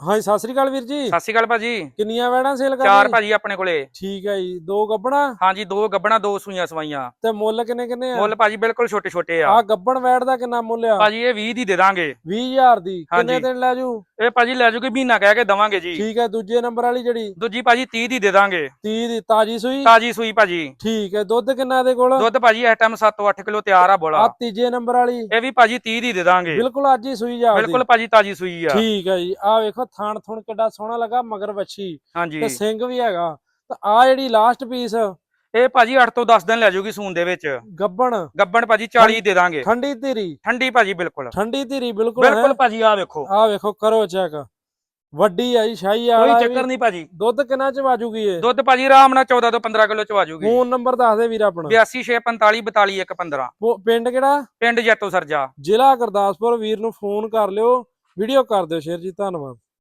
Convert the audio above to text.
ਹਾਂਜੀ ਸਤਿ ਸ੍ਰੀ ਅਕਾਲ ਵੀਰ ਜੀ। ਸਤਿ ਸ਼੍ਰੀ ਅਕਾਲ ਭਾਜੀ। ਕਿੰਨੀਆਂ ਵੈੜਾਂ ਸੇਲ ਕਰਦੇ ਚਾਰ? ਭਾਜੀ ਆਪਣੇ ਕੋਲੇ। ਠੀਕ ਹੈ ਜੀ ਦੋ ਗੱਬਣਾ? ਹਾਂਜੀ ਦੋ ਗੱਬਣਾ ਦੋ ਸੂਈਆਂ ਸਵਾਈਆਂ। ਤੇ ਮੁੱਲ ਕਿੰਨੇ ਕਿੰਨੇ ਆ? ਮੁੱਲ ਭਾਜੀ ਬਿਲਕੁਲ ਛੋਟੇ ਛੋਟੇ ਆ। ਆ ਗੱਬਣ ਵੈੜ ਦਾ ਕਿੰਨਾ ਮੁੱਲ ਆ? ਭਾਜੀ ਇਹ 20 ਦੀ ਦੇ ਦਾਂਗੇ। 20000 ਦੀ। ਕਿੰਨੇ। ਦਿਨ ਲੈ ਜੂ? ਇਹ ਭਾਜੀ ਲੈ ਜੂਗੀ ਮਹੀਨਾ ਕਹਿ ਕੇ ਦਵਾਂਗੇ ਜੀ। ਠੀਕ ਹੈ ਦੂਜੇ ਨੰਬਰ ਵਾਲੀ ਜਿਹੜੀ? ਦੂਜੀ ਭਾਜੀ 30 ਦੀ ਦੇ ਦਾਂਗੇ। 30 ਦੀ ਤਾਜੀ ਸੂਈ? ਤਾਜੀ ਸੂਈ ਭਾਜੀ। ਠੀਕ ਹੈ ਦੁੱਧ ਕਿੰਨਾ ਇਹਦੇ ਕੋਲ? ਦੁੱਧ ਭਾਜੀ ਇਸ ਟਾਈਮ 7-8 ਕਿਲੋ ਤਿਆਰ ਆ ਆ ਬੋਲਾ ਤੀਜੇ ਨੰਬਰ ਵਾਲੀ? ਇਹ ਵੀ ਭਾਜੀ 30 ਦੀ ਦੇ ਦਾਂਗੇ। ਬਿਲਕੁਲ ਅੱਜ ਹੀ ਸੂਈ ਜਾ। ਬਿਲਕੁਲ ਭਾਜੀ ਤਾਜੀ ਸੂਈ ਆ। ਠੀਕ ਹੈ ਜੀ ਆ ਵੇਖੋ ਥਾਣ ਥੁਣ ਕਿੱਡਾ ਸੋਹਣਾ ਲੱਗਾ ਮਗਰ ਵੱਛੀ। ਹਾਂਜੀ। ਤੇ ਸਿੰਘ ਵੀ ਹੈਗਾ। ਤੇ ਆ ਜਿਹੜੀ ਲਾਸਟ ਪੀਸ ਇਹ ਭਾਜੀ 8 ਤੋਂ 10 ਦਿਨ ਲੈ ਜੂਗੀ ਸੂਨ ਦੇ ਵਿੱਚ। ਗੱਬਣ। ਗੱਬਣ ਭਾਜੀ 40 ਦੇ ਦਾਂਗੇ। ਠੰਡੀ ਧੀਰੀ। ਠੰਡੀ ਭਾਜੀ ਬਿਲਕੁਲ। ਠੰਡੀ ਧੀਰੀ ਬਿਲਕੁਲ ਬਿਲਕੁਲ ਭਾਜੀ ਆ ਵੇਖੋ। ਆ ਵੇਖੋ ਕਰੋ ਚੈੱਕ ਵੱਡੀ ਆ ਜੀ ਸ਼ਾਹੀ ਆ ਕੋਈ ਚੱਕਰ ਨਹੀਂ ਭਾਜੀ। ਦੁੱਧ ਕਿੰਨਾ ਚ ਵਾਜੂਗੀ ਇਹ? ਦੁੱਧ ਭਾਜੀ ਆਰਾਮ ਨਾਲ 14 ਤੋਂ 15 ਕਿਲੋ ਚ ਵਾਜੂਗੀ ਫੋਨ ਨੰਬਰ ਦੱਸ ਦੇ ਵੀਰ ਆਪਣਾ। 8245 42 115 ਉਹ ਪਿੰਡ ਕਿਹੜਾ? ਪਿੰਡ ਜੱਟੋ ਸਰਜਾ। ਜ਼ਿਲ੍ਹਾ ਗੁਰਦਾਸਪੁਰ। ਵੀਰ ਨੂੰ ਫੋਨ ਕਰ ਲਿਓ। ਵੀਡੀਓ ਕਰ ਦਿਓ ਸ਼ੇਅਰ ਜੀ ਧੰਨਵਾਦ।